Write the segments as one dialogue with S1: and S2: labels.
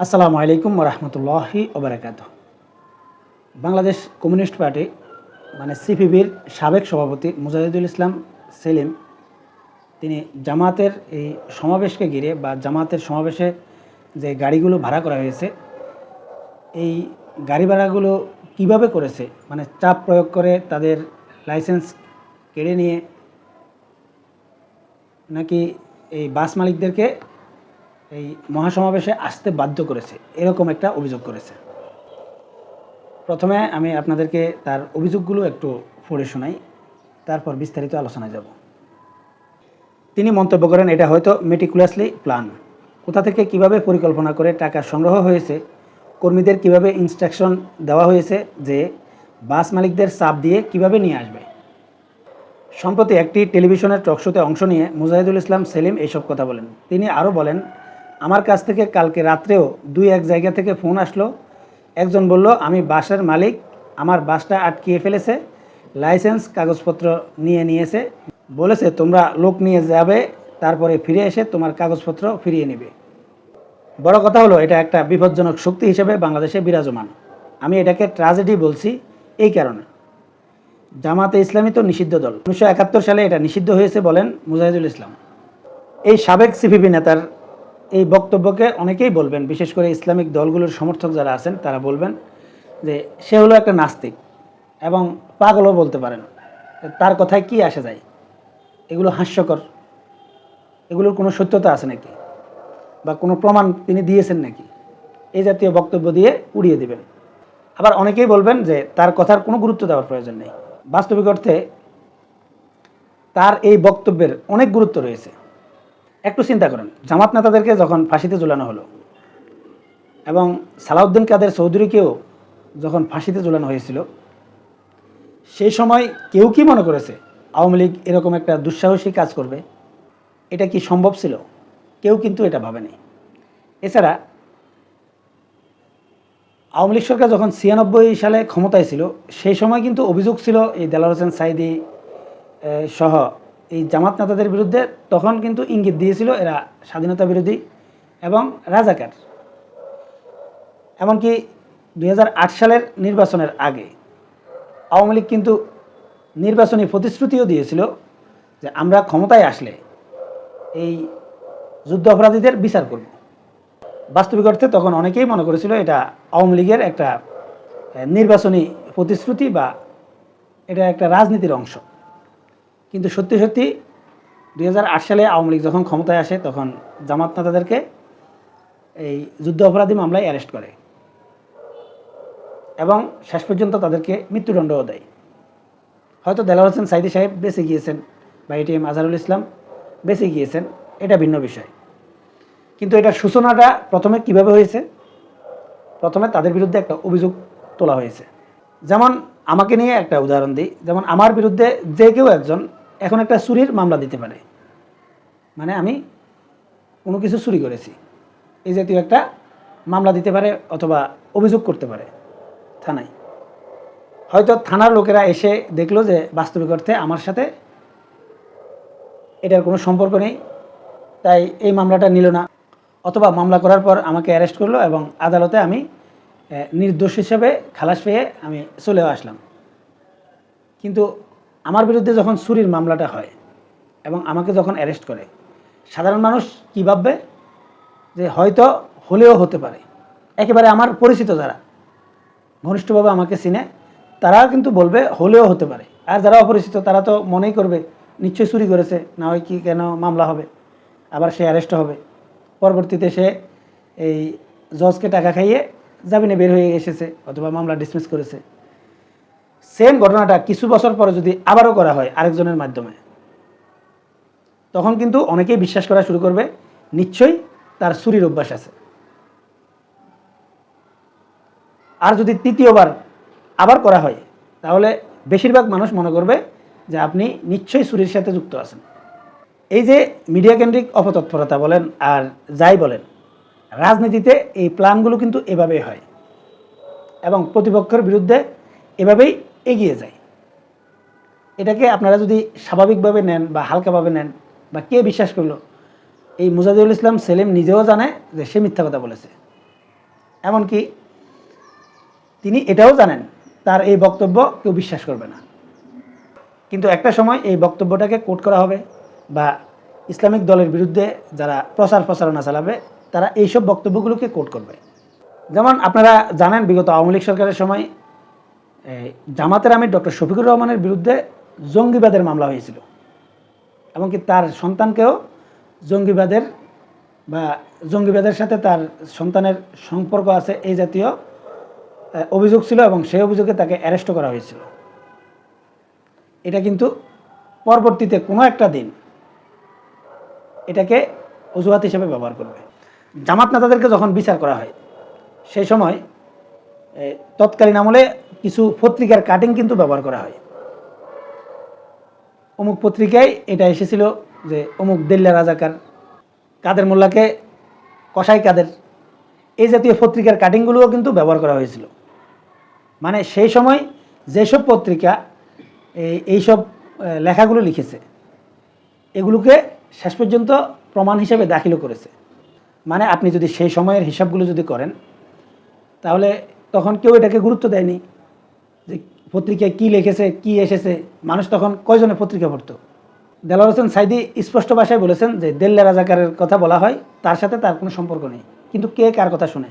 S1: আসসালামু আলাইকুম রহমতুল্লাহি ওবরাকাত বাংলাদেশ কমিউনিস্ট পার্টি মানে সিপিবির সাবেক সভাপতি মুজাহিদুল ইসলাম সেলিম, তিনি জামাতের এই সমাবেশকে ঘিরে বা জামাতের সমাবেশে যে গাড়িগুলো ভাড়া করা হয়েছে, এই গাড়ি ভাড়াগুলো কীভাবে করেছে মানে চাপ প্রয়োগ করে তাদের লাইসেন্স কেড়ে নিয়ে নাকি এই বাস মালিকদেরকে এই মহাসমাবেশে আসতে বাধ্য করেছে। এরকম একটা অভিযোগ করেছে। প্রথমে আমি আপনাদেরকে তার অভিযোগগুলো একটু পড়ে শোনাই, তারপর বিস্তারিত আলোচনায় যাব। তিনি মন্তব্য করেন, এটা হয়তো মেটিকুলাসলি প্ল্যান কোথা থেকে কীভাবে পরিকল্পনা করে টাকা সংগ্রহ হয়েছে, কর্মীদের কীভাবে ইনস্ট্রাকশন দেওয়া হয়েছে, যে বাস মালিকদের চাপ দিয়ে কীভাবে নিয়ে আসবে? সম্প্রতি একটি টেলিভিশনের টকশোতে অংশ নিয়ে মুজাহিদুল ইসলাম সেলিম এইসব কথা বলেন। তিনি আরও বলেন আমার কাছ থেকে কালকে রাত্রেও দুই এক জায়গা থেকে ফোন আসলো। একজন বলল, আমি বাসের মালিক, আমার বাসটা আটকিয়ে ফেলেছে, লাইসেন্স, কাগজপত্র নিয়ে নিয়েছে। বলেছে, তোমরা লোক নিয়ে যাবে, তারপরে ফিরে এসে তোমার কাগজপত্র ফিরিয়ে নেবে। বড় কথা হলো, এটা একটা বিপজ্জনক শক্তি হিসেবে বাংলাদেশে বিরাজমান। আমি এটাকে ট্রাজেডি বলছি এই কারণে। জামাতে ইসলামী তো নিষিদ্ধ দল। উনিশশো একাত্তর সালে এটা নিষিদ্ধ হয়েছে বলেন মুজাহিদুল ইসলাম। এই সাবেক সিপিবি নেতার এই বক্তব্যকে অনেকেই বলবেন, বিশেষ করে ইসলামিক দলগুলোর সমর্থক যারা আছেন, তারা বলবেন যে সে হলো একটা নাস্তিক এবং পাগলও বলতে পারেন। তার কথায় কি আসে যায়? এগুলো হাস্যকর। এগুলোর কোনো সত্যতা আছে নাকি? বা কোনো প্রমাণ তিনি দিয়েছেন নাকি? এই জাতীয় বক্তব্য দিয়ে উড়িয়ে দিবেন। আবার অনেকেই বলবেন যে তার কথার কোনো গুরুত্ব দেওয়ার প্রয়োজন নেই। বাস্তবিক অর্থে তার এই বক্তব্যের অনেক গুরুত্ব রয়েছে। একটু চিন্তা করেন। জামাত নেতাদেরকে যখন ফাঁসিতে ঝুলানো হলো এবং সালাউদ্দিন কাদের চৌধুরীকেও যখন ফাঁসিতে ঝুলানো হয়েছিল, সেই সময় কেউ কি মনে করেছে আওয়ামী লীগ এরকম একটা দুঃসাহসী কাজ করবে? এটা কি সম্ভব ছিল? কেউ কিন্তু এটা ভাবেনি। এছাড়া আওয়ামী লীগ সরকার যখন ছিয়ানব্বই সালে ক্ষমতায় ছিল, সেই সময় কিন্তু অভিযোগ ছিল এই দেলার হোসেন সাইদি সহ এই জামাত নেতাদের বিরুদ্ধে তখন কিন্তু ইঙ্গিত দিয়েছিল এরা স্বাধীনতা বিরোধী এবং রাজাকার। এমনকি দু হাজার আট সালের নির্বাচনের আগে আওয়ামী লীগ কিন্তু নির্বাচনী প্রতিশ্রুতিও দিয়েছিল যে আমরা ক্ষমতায় আসলে এই যুদ্ধ অপরাধীদের বিচার করব। বাস্তবিক অর্থে তখন অনেকেই মনে করেছিল এটা আওয়ামী লীগের একটা নির্বাচনী প্রতিশ্রুতি বা এটা একটা রাজনীতির অংশ। কিন্তু সত্যি সত্যি দুই হাজার আট সালে আওয়ামী লীগ যখন ক্ষমতায় আসে, তখন জামাত নেতাদেরকে এই যুদ্ধ অপরাধী মামলায় অ্যারেস্ট করে এবং শেষ পর্যন্ত তাদেরকে মৃত্যুদণ্ডও দেয়। হয়তো দেলার হোসেন সাইদি সাহেব বেঁচে গিয়েছেন বা এটিএম আজহারুল ইসলাম বেঁচে গিয়েছেন, এটা ভিন্ন বিষয়। কিন্তু এটার সূচনাটা প্রথমে কীভাবে হয়েছে? প্রথমে তাদের বিরুদ্ধে একটা অভিযোগ তোলা হয়েছে। যেমন আমাকে নিয়ে একটা উদাহরণ দিই, যেমন আমার বিরুদ্ধে যে কেউ একজন এখন একটা চুরির মামলা দিতে পারে। মানে আমি কোনো কিছু চুরি করেছি। এই জাতীয় একটা মামলা দিতে পারে অথবা অভিযোগ করতে পারে থানায়। হয়তো থানার লোকেরা এসে দেখল যে বাস্তবিক অর্থে আমার সাথে এটার কোনো সম্পর্ক নেই, তাই এই মামলাটা নিল না। অথবা মামলা করার পর আমাকে অ্যারেস্ট করল এবং আদালতে আমি নির্দোষ হিসেবে খালাস পেয়ে আমি চলেও আসলাম। কিন্তু আমার বিরুদ্ধে যখন চুরির মামলাটা হয় এবং আমাকে যখন অ্যারেস্ট করে, সাধারণ মানুষ কী ভাববে? যে হয়তো হলেও হতে পারে। একেবারে আমার পরিচিত যারা ঘনিষ্ঠভাবে আমাকে চিনে তারা কিন্তু বলবে হলেও হতে পারে। আর যারা অপরিচিত, তারা তো মনেই করবে, নিশ্চয়ই চুরি করেছে, না হয় কি কেন মামলা হবে, আবার সে অ্যারেস্ট হবে। পরবর্তীতে সে এই জজকে টাকা খাইয়ে জামিনে বের হয়ে এসেছে, অথবা মামলা ডিসমিস করেছে। সেম ঘটনাটা কিছু বছর পরে যদি আবারও করা হয় আরেকজনের মাধ্যমে, তখন কিন্তু অনেকেই বিশ্বাস করা শুরু করবে, নিশ্চয়ই তার চুরির অভ্যাস আছে। আর যদি তৃতীয়বার আবার করা হয়, তাহলে বেশিরভাগ মানুষ মনে করবে যে আপনি নিশ্চয়ই চুরির সাথে যুক্ত আছেন। এই যে মিডিয়া কেন্দ্রিক অপতৎপরতা বলেন আর যাই বলেন, রাজনীতিতে এই প্ল্যানগুলো কিন্তু এভাবেই হয় এবং প্রতিপক্ষের বিরুদ্ধে এভাবেই এগিয়ে যায়। এটাকে আপনারা যদি স্বাভাবিকভাবে নেন বা হালকাভাবে নেন বা কে বিশ্বাস করল, এই মুজাহিদুল ইসলাম সেলিম নিজেও জানে যে সে মিথ্যা কথা বলেছে। এমনকি তিনি এটাও জানেন, তার এই বক্তব্য কেউ বিশ্বাস করবে না। কিন্তু একটা সময় এই বক্তব্যটাকে কোট করা হবে বা ইসলামিক দলের বিরুদ্ধে যারা প্রচার প্রচারণা চালাবে, তারা এইসব বক্তব্যগুলোকে কোট করবে। যেমন আপনারা জানেন, বিগত আওয়ামী লীগ সরকারের সময় জামাতের আমির ডক্টর শফিকুর রহমানের বিরুদ্ধে জঙ্গিবাদের মামলা হয়েছিল। এমনকি তার সন্তানকেও জঙ্গিবাদের বা জঙ্গিবাদের সাথে তার সন্তানের সম্পর্ক আছে এই জাতীয় অভিযোগ ছিল এবং সেই অভিযোগে তাকে অ্যারেস্ট করা হয়েছিল। এটা কিন্তু পরবর্তীতে কোনো একটা দিন এটাকে অজুহাত হিসেবে ব্যবহার করবে। জামাত নেতাদেরকে যখন বিচার করা হয়, সেই সময় তৎকালীন আমলে কিছু পত্রিকার কাটিং কিন্তু ব্যবহার করা হয়। অমুক পত্রিকায় এটা এসেছিল যে অমুক দেল্লা রাজাকার কাদের মোল্লাকে, কসাই কাদের, এই জাতীয় পত্রিকার কাটিংগুলোও কিন্তু ব্যবহার করা হয়েছিল। মানে সেই সময় যেসব পত্রিকা এই এইসব লেখাগুলো লিখেছে, এগুলোকে শেষ পর্যন্ত প্রমাণ হিসেবে দাখিলও করেছে। মানে আপনি যদি সেই সময়ের হিসাবগুলো যদি করেন, তাহলে তখন কেউ এটাকে গুরুত্ব দেয়নি যে পত্রিকায় কী লিখেছে, কি এসেছে, মানুষ তখন কয়জনে পত্রিকা পড়তো? দেলার হোসেন সাইদি স্পষ্ট ভাষায় বলেছেন যে দেল্লা রাজাকারের কথা বলা হয়, তার সাথে তার কোনো সম্পর্ক নেই। কিন্তু কে কার কথা শুনে?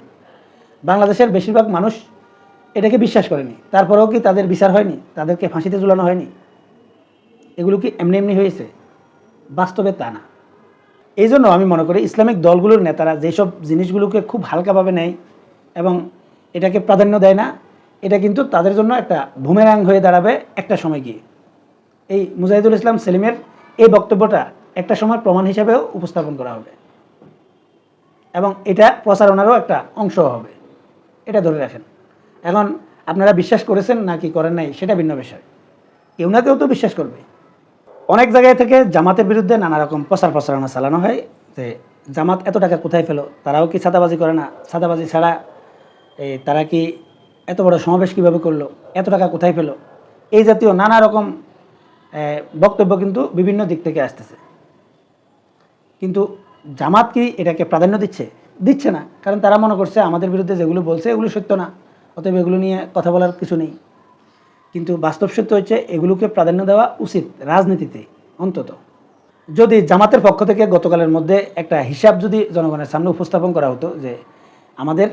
S1: বাংলাদেশের বেশিরভাগ মানুষ এটাকে বিশ্বাস করেনি। তারপরেও কি তাদের বিচার হয়নি? তাদেরকে ফাঁসিতে ঝুলানো হয়নি? এগুলো কি এমনি এমনি হয়েছে? বাস্তবে তা না। এই জন্য আমি মনে করি ইসলামিক দলগুলোর নেতারা যেসব জিনিসগুলোকে খুব হালকাভাবে নেয় এবং এটাকে প্রাধান্য দেয় না। এটা কিন্তু তাদের জন্য একটা ভূমেরাং হয়ে দাঁড়াবে একটা সময় গিয়ে। এই মুজাহিদুল ইসলাম সেলিমের এই বক্তব্যটা একটা সময় প্রমাণ হিসাবেও উপস্থাপন করা হবে। এবং এটা প্রচারণারও একটা অংশ হবে। এটা ধরে রাখেন। এখন আপনারা বিশ্বাস করেছেন নাকি করেন নাই সেটা ভিন্ন বিষয়। কেউ না কেউ তো বিশ্বাস করবে। অনেক জায়গায় থেকে জামাতের বিরুদ্ধে নানা রকম প্রচার প্রচারণা চালানো হয় যে জামাত এত টাকা কোথায় ফেলো তারাও কি ছাদাবাজি করে না? ছাদাবাজি ছাড়া তারা কি এত বড় সমাবেশ কীভাবে করল? এত টাকা কোথায় পেল? এই জাতীয় নানা রকম বক্তব্য কিন্তু বিভিন্ন দিক থেকে আসতেছে। কিন্তু জামাত কি এটাকে প্রাধান্য দিচ্ছে? দিচ্ছে না। কারণ তারা মনে করছে আমাদের বিরুদ্ধে যেগুলো বলছে এগুলো সত্য না। অতএব এগুলো নিয়ে কথা বলার কিছু নেই। কিন্তু বাস্তব সত্য হচ্ছে এগুলোকে প্রাধান্য দেওয়া উচিত রাজনীতিতে, অন্তত। যদি জামাতের পক্ষ থেকে গতকালের মধ্যে একটা হিসাব যদি জনগণের সামনে উপস্থাপন করা হতো যে আমাদের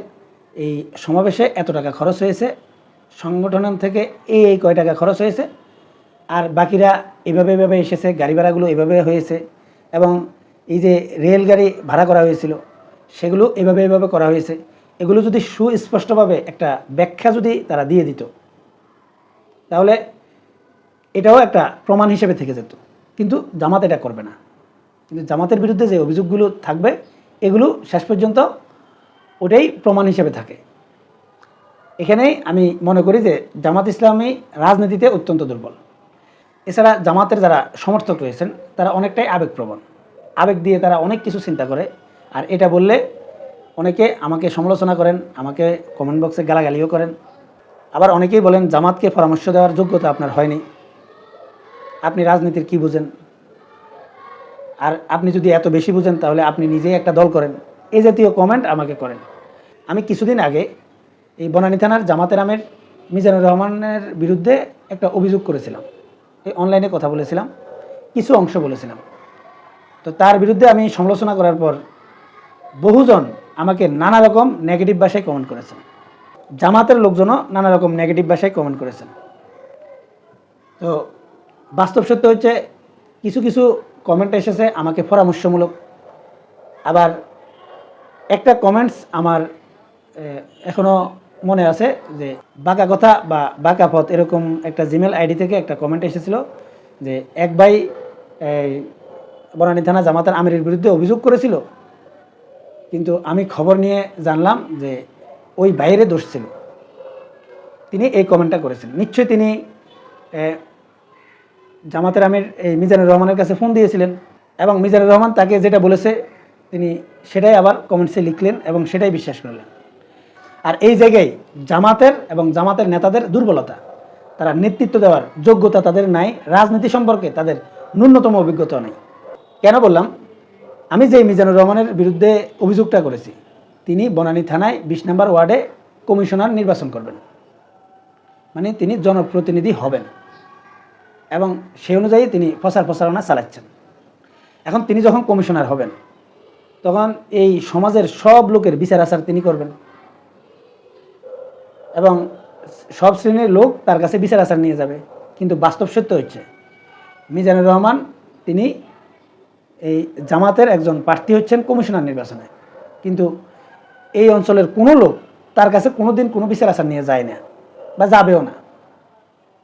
S1: এই সমাবেশে এত টাকা খরচ হয়েছে সংগঠন থেকে এই এই কয় টাকা খরচ হয়েছে, আর বাকিরা এভাবে এভাবে এসেছে, গাড়ি ভাড়াগুলো এভাবে হয়েছে এবং এই যে রেলগাড়ি ভাড়া করা হয়েছিল, সেগুলো এভাবে এভাবে করা হয়েছে। এগুলো যদি সুস্পষ্টভাবে একটা ব্যাখ্যা যদি তারা দিয়ে দিত, তাহলে এটাও একটা প্রমাণ হিসেবে থেকে যেত। কিন্তু জামাত এটা করবে না। কিন্তু জামাতের বিরুদ্ধে যে অভিযোগগুলো থাকবে, এগুলো শেষ পর্যন্ত ওটাই প্রমাণ হিসেবে থাকে। এখানেই আমি মনে করি যে জামাত ইসলামী রাজনীতিতে অত্যন্ত দুর্বল। এছাড়া জামাতের যারা সমর্থক রয়েছেন, তারা অনেকটাই আবেগপ্রবণ। আবেগ দিয়ে তারা অনেক কিছু চিন্তা করে। আর এটা বললে অনেকে আমাকে সমালোচনা করেন, আমাকে কমেন্ট বক্সে গালাগালিও করেন। আবার অনেকেই বলেন, জামাতকে পরামর্শ দেওয়ার যোগ্যতা আপনার হয়নি। আপনি রাজনীতির কি বুঝেন? আর আপনি যদি এত বেশি বুঝেন, তাহলে আপনি নিজেই একটা দল করেন। এই জাতীয় কমেন্ট আমাকে করেন। আমি কিছুদিন আগে এই বনানী থানার জামাতের আমের মিজানুর রহমানের বিরুদ্ধে একটা অভিযোগ করেছিলাম। এই অনলাইনে কথা বলেছিলাম, কিছু অংশ বলেছিলাম। তো তার বিরুদ্ধে আমি সমালোচনা করার পর বহুজন আমাকে নানা রকম নেগেটিভ ভাষায় কমেন্ট করেছেন। জামাতের লোকজনও নানা রকম নেগেটিভ ভাষায় কমেন্ট করেছেন। তো বাস্তব সত্য হচ্ছে কিছু কিছু কমেন্ট এসেছে আমাকে পরামর্শমূলক। আবার একটা কমেন্টস আমার আহ, এখনও মনে আছে যে বাঁকা কথা বা বাঁকা পথ এরকম একটা জিমেল আইডি থেকে একটা কমেন্ট এসেছিল যে এক ভাই বনানী থানা জামাতার আমিরের বিরুদ্ধে অভিযোগ করেছিল। কিন্তু আমি খবর নিয়ে জানলাম যে ওই বাইরে দোষ ছিল। তিনি এই কমেন্টটা করেছেন। নিশ্চয়ই তিনি জামাতের আমির এই মিজানুর রহমানের কাছে ফোন দিয়েছিলেন এবং মিজানুর রহমান তাকে যেটা বলেছে তিনি সেটাই আবার কমেন্টসে লিখলেন এবং সেটাই বিশ্বাস করলেন। আর এই জায়গায় জামাতের এবং জামাতের নেতাদের দুর্বলতা, তারা নেতৃত্ব দেওয়ার যোগ্যতা তাদের নাই, রাজনীতি সম্পর্কে তাদের ন্যূনতম অভিজ্ঞতা নেই। কেন বললাম? আমি যে মিজানুর রহমানের বিরুদ্ধে অভিযোগটা করেছি, তিনি বনানী থানায় বিশ নম্বর ওয়ার্ডে কমিশনার নির্বাচন করবেন। মানে তিনি জনপ্রতিনিধি হবেন এবং সেই অনুযায়ী তিনি প্রচার প্রচারণা চালাচ্ছেন। এখন তিনি যখন কমিশনার হবেন, তখন এই সমাজের সব লোকের বিচার আচার তিনি করবেন। এবং সব শ্রেণির লোক তার কাছে বিচার আচার নিয়ে যাবে। কিন্তু বাস্তব সত্য হচ্ছে, মিজানুর রহমান তিনি এই জামাতের একজন প্রার্থী হচ্ছেন কমিশনার নির্বাচনে। কিন্তু এই অঞ্চলের কোনো লোক তার কাছে কোনো দিন কোনো বিচার আচার নিয়ে যায় না বা যাবেও না।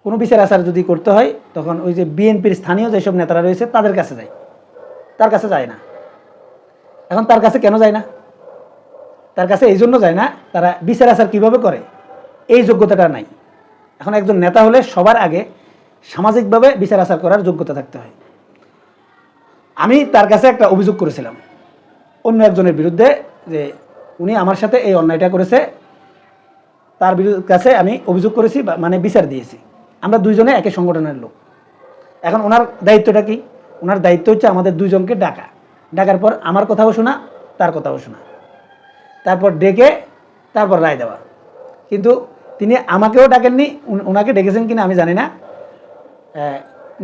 S1: কোনো বিচার আচার যদি করতে হয়, তখন ওই যে বিএনপির স্থানীয় যেসব নেতারা রয়েছে তাদের কাছে যায়। তার কাছে যায় না। এখন তার কাছে কেন যায় না? তার কাছে এই জন্য যায় না, তারা বিচার আচার কীভাবে করে? এই যোগ্যতাটা নাই। এখন একজন নেতা হলে সবার আগে সামাজিকভাবে বিচার আচার করার যোগ্যতা থাকতে হয়। আমি তার কাছে একটা অভিযোগ করেছিলাম, অন্য একজনের বিরুদ্ধে, যে উনি আমার সাথে এই অন্যায়টা করেছে। তার বিরুদ্ধে কাছে আমি অভিযোগ করেছি মানে বিচার দিয়েছি। আমরা দুইজনে একই সংগঠনের লোক। এখন ওনার দায়িত্বটা কি? ওনার দায়িত্ব হচ্ছে আমাদের দুইজনকে ডাকা। ডাকার পর আমার কথাও শোনা, তার কথাও শোনা। তারপর ডেকে, তারপর রায় দেওয়া। কিন্তু তিনি আমাকেও ডাকেননি ওনাকে ডেকেছেন কিনা আমি জানি না।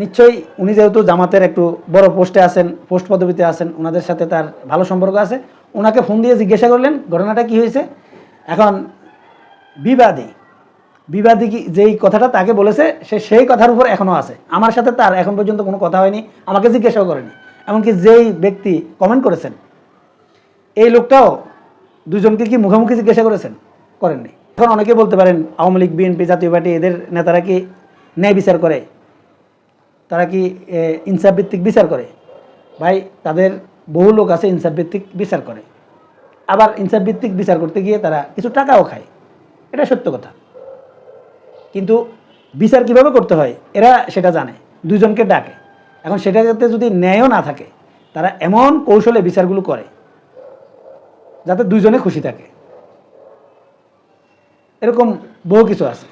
S1: নিশ্চয়ই উনি যেহেতু জামাতের একটু বড় পোস্টে আছেন, পোস্ট পদবিতে আছেন ওনাদের সাথে তার ভালো সম্পর্ক আছে। ওনাকে ফোন দিয়ে জিজ্ঞাসা করলেন, ঘটনাটা কি হয়েছে? এখন বিবাদী বিবাদী কি যেই কথাটা তাকে বলেছে, সে সেই কথার উপর এখনও আছে। আমার সাথে তার এখন পর্যন্ত কোনো কথা হয়নি, আমাকে জিজ্ঞাসাও করেনি। এমনকি যেই ব্যক্তি কমেন্ট করেছেন, এই লোকটাও দুজনকে কি মুখোমুখি জিজ্ঞাসা করেছেন? করেননি। এখন অনেকে বলতে পারেন আওয়ামী লীগ বিএনপি জাতীয় পার্টি এদের নেতারা কি ন্যায় বিচার করে? তারা কি এ, ইনসাফ ভিত্তিক বিচার করে? ভাই তাদের বহু লোক আছে ইনসাফ ভিত্তিক বিচার করে। আবার ইনসাফ ভিত্তিক বিচার করতে গিয়ে তারা কিছু টাকাও খায়। এটা সত্য কথা। কিন্তু বিচার কীভাবে করতে হয় এরা সেটা জানে। দুজনকে ডাকে। এখন সেটা যাতে যদি ন্যায়ও না থাকে তারা এমন কৌশলে বিচারগুলো করে যাতে দুজনে খুশি থাকে। এরকম বহু কিছু আছে।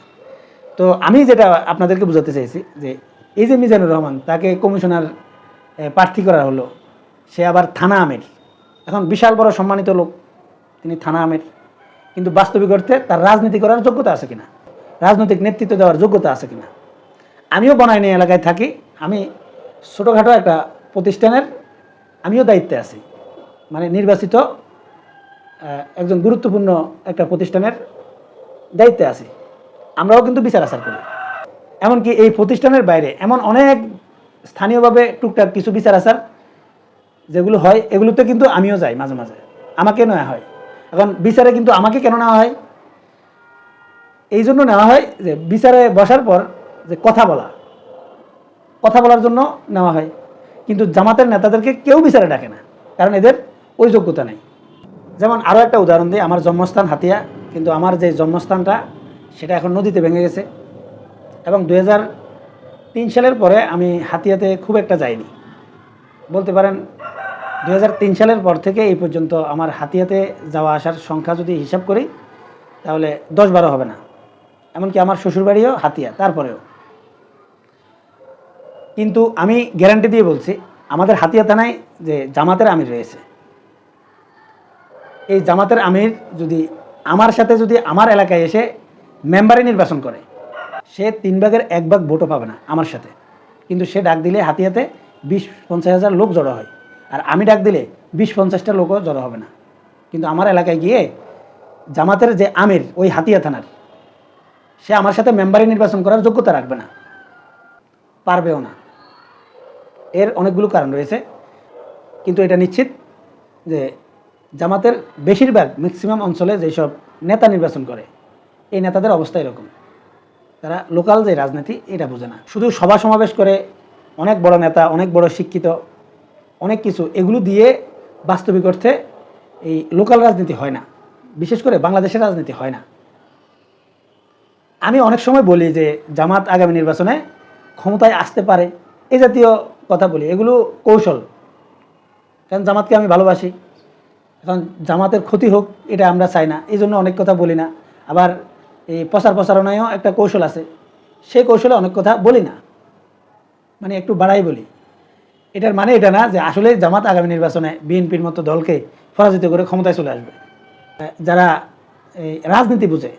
S1: তো আমি যেটা আপনাদেরকে বোঝাতে চাইছি যে এই যে মিজানুর রহমান, তাকে কমিশনার প্রার্থী করা হলো, সে আবার থানা আমের। এখন বিশাল বড় সম্মানিত লোক, তিনি থানা আমের। কিন্তু বাস্তবিক অর্থে তার রাজনীতি করার যোগ্যতা আছে কিনা? রাজনৈতিক নেতৃত্ব দেওয়ার যোগ্যতা আছে কিনা? আমিও বনাইনি এলাকায় থাকি, আমি ছোটোখাটো একটা প্রতিষ্ঠানের, আমিও দায়িত্বে আছি। মানে নির্বাচিত একজন গুরুত্বপূর্ণ একটা প্রতিষ্ঠানের দায়িত্বে আছি। আমরাও কিন্তু বিচার আচার করি। এমনকি এই প্রতিষ্ঠানের বাইরে এমন অনেক স্থানীয়ভাবে টুকটাক কিছু বিচার আচার যেগুলো হয়, এগুলোতে কিন্তু আমিও যাই মাঝে মাঝে। আমাকে নেওয়া হয়। এখন বিচারে কিন্তু আমাকে কেন নেওয়া হয়? এই জন্য নেওয়া হয় যে বিচারে বসার পর যে কথা বলা। কথা বলার জন্য নেওয়া হয়। কিন্তু জামাতের নেতাদেরকে কেউ বিচারে ডাকে না। কারণ এদের ওই যোগ্যতা নেই। যেমন আরও একটা উদাহরণ দিই। আমার জন্মস্থান হাতিয়া। কিন্তু আমার যে জন্মস্থানটা, সেটা এখন নদীতে ভেঙে গেছে। এবং দু তিন সালের পরে আমি হাতিয়াতে খুব একটা যাইনি। বলতে পারেন দু তিন সালের পর থেকে এই পর্যন্ত আমার হাতিয়াতে যাওয়া আসার সংখ্যা যদি হিসাব করি, তাহলে দশ বারো হবে না। এমনকি আমার শ্বশুরবাড়িও হাতিয়া, তারপরেও। কিন্তু আমি গ্যারান্টি দিয়ে বলছি, আমাদের হাতিয়া থানায় যে জামাতের আমির রয়েছে। এই জামাতের আমির যদি আমার সাথে যদি আমার এলাকায় এসে মেম্বারে নির্বাচন করে, সে তিন ভাগের এক ভাগ ভোটও পাবে না আমার সাথে। কিন্তু সে ডাক দিলে হাতিয়াতে বিশ পঞ্চাশ হাজার লোক জড়ো হয়, আর আমি ডাক দিলে বিশ পঞ্চাশটা লোকও জড়ো হবে না। কিন্তু আমার এলাকায় গিয়ে জামাতের যে আমির, ওই হাতিয়া থানার, সে আমার সাথে মেম্বারে নির্বাচন করার যোগ্যতা রাখবে না, পারবেও না। এর অনেকগুলো কারণ রয়েছে, কিন্তু এটা নিশ্চিত যে জামাতের বেশিরভাগ ম্যাক্সিমাম অঞ্চলে যেসব নেতা নির্বাচন করে, এই নেতাদের অবস্থা এরকম। তারা লোকাল যে রাজনীতি, এটা বোঝে না। শুধু সভা সমাবেশ করে অনেক বড় নেতা, অনেক বড় শিক্ষিত, অনেক কিছু, এগুলো দিয়ে বাস্তবিক অর্থে এই লোকাল রাজনীতি হয় না। বিশেষ করে বাংলাদেশের রাজনীতি হয় না। আমি অনেক সময় বলি যে জামাত আগামী নির্বাচনে ক্ষমতায় আসতে পারে এই জাতীয় কথা বলি। এগুলো কৌশল। কারণ জামাতকে আমি ভালোবাসি। এখন জামাতের ক্ষতি হোক, এটা আমরা চাই না। এই জন্য অনেক কথা বলি না। আবার এই প্রচার প্রচারণায়ও একটা কৌশল আছে। সেই কৌশলে অনেক কথা বলি না। মানে একটু বাড়াই বলি। এটার মানে এটা না যে আসলে জামাত আগামী নির্বাচনে বিএনপির মতো দলকে পরাজিত করে ক্ষমতায় চলে আসবে। যারা এই রাজনীতি বুঝে,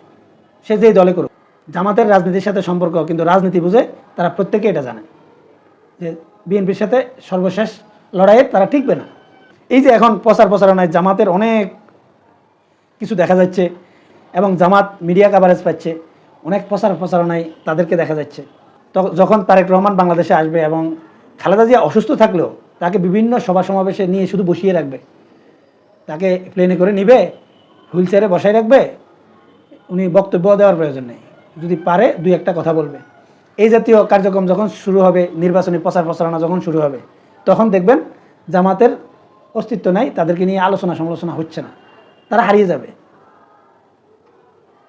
S1: সে যেই দলে করুক, জামাতের রাজনীতির সাথে সম্পর্ক কিন্তু রাজনীতি বুঝে, তারা প্রত্যেকে এটা জানে। যে বিএনপির সাথে সর্বশেষ লড়াইয়ে তারা টিকবে না। এই যে এখন প্রচার প্রচারণায় জামাতের অনেক কিছু দেখা যাচ্ছে এবং জামাত মিডিয়া কাভারেজ পাচ্ছে, অনেক প্রচার প্রচারণায় তাদেরকে দেখা যাচ্ছে। যখন তারেক রহমান বাংলাদেশে আসবে এবং খালেদা জিয়া অসুস্থ থাকলেও তাকে বিভিন্ন সভা সমাবেশে নিয়ে শুধু বসিয়ে রাখবে, তাকে প্লেনে করে নিবে, হুইল চেয়ারে বসায় রাখবে, উনি বক্তব্য দেওয়ার প্রয়োজন নেই। যদি পারে, দুই একটা কথা বলবে। এই জাতীয় কার্যক্রম যখন শুরু হবে, নির্বাচনী প্রচার প্রচারণা যখন শুরু হবে, তখন দেখবেন জামাতের অস্তিত্ব নাই, তাদেরকে নিয়ে আলোচনা সমালোচনা হচ্ছে না। তারা হারিয়ে যাবে।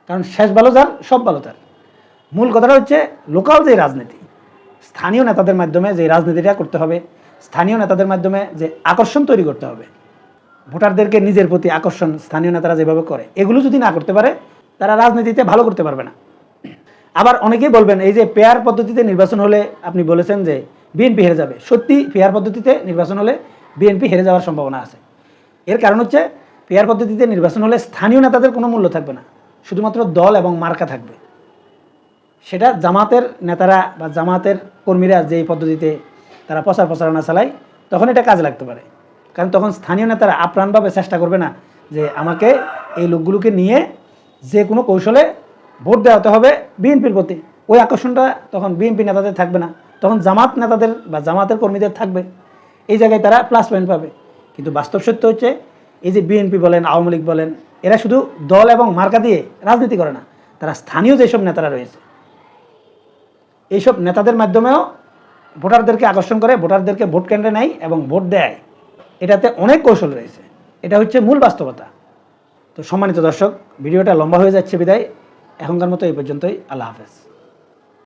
S1: কারণ শেষ ভালো যার, সব ভালো তার। মূল কথাটা হচ্ছে লোকাল যে রাজনীতি, স্থানীয় নেতাদের মাধ্যমে যে রাজনীতিটা করতে হবে, স্থানীয় নেতাদের মাধ্যমে যে আকর্ষণ তৈরি করতে হবে, ভোটারদেরকে নিজের প্রতি আকর্ষণ স্থানীয় নেতারা যেভাবে করে, এগুলো যদি না করতে পারে, তারা রাজনীতিতে ভালো করতে পারবে না। আবার অনেকেই বলবেন, এই যে পেয়ার পদ্ধতিতে নির্বাচন হলে আপনি বলেছেন যে বিএনপি হেরে যাবে। সত্যি পেয়ার পদ্ধতিতে নির্বাচন হলে বিএনপি হেরে যাওয়ার সম্ভাবনা আছে। এর কারণ হচ্ছে পেয়ার পদ্ধতিতে নির্বাচন হলে স্থানীয় নেতাদের কোনো মূল্য থাকবে না, শুধুমাত্র দল এবং মার্কা থাকবে। সেটা জামাতের নেতারা বা জামাতের কর্মীরা যেই পদ্ধতিতে তারা প্রচার প্রচারণা চালায়, তখন এটা কাজে লাগতে পারে। কারণ তখন স্থানীয় নেতারা আপ্রাণভাবে চেষ্টা করবে না যে আমাকে এই লোকগুলোকে নিয়ে যে কোনো কৌশলে ভোট দেওয়াতে হবে বিএনপির প্রতি। ওই আকর্ষণটা তখন বিএনপি নেতাদের থাকবে না, তখন জামাত নেতাদের বা জামাতের কর্মীদের থাকবে। এই জায়গায় তারা প্লাস পয়েন্ট পাবে। কিন্তু বাস্তব সত্য হচ্ছে, এই যে বিএনপি বলেন, আওয়ামী লীগ বলেন, এরা শুধু দল এবং মার্কা দিয়ে রাজনীতি করে না, তারা স্থানীয় যেসব নেতারা রয়েছে, এইসব নেতাদের মাধ্যমেও ভোটারদেরকে আকর্ষণ করে, ভোটারদেরকে ভোট কেন্দ্রে নেয় এবং ভোট দেয়। এটাতে অনেক কৌশল রয়েছে। এটা হচ্ছে মূল বাস্তবতা। তো সম্মানিত দর্শক, ভিডিওটা লম্বা হয়ে যাচ্ছে বিদায়। এখনকার মতো এই পর্যন্তই। আল্লাহ হাফেজ।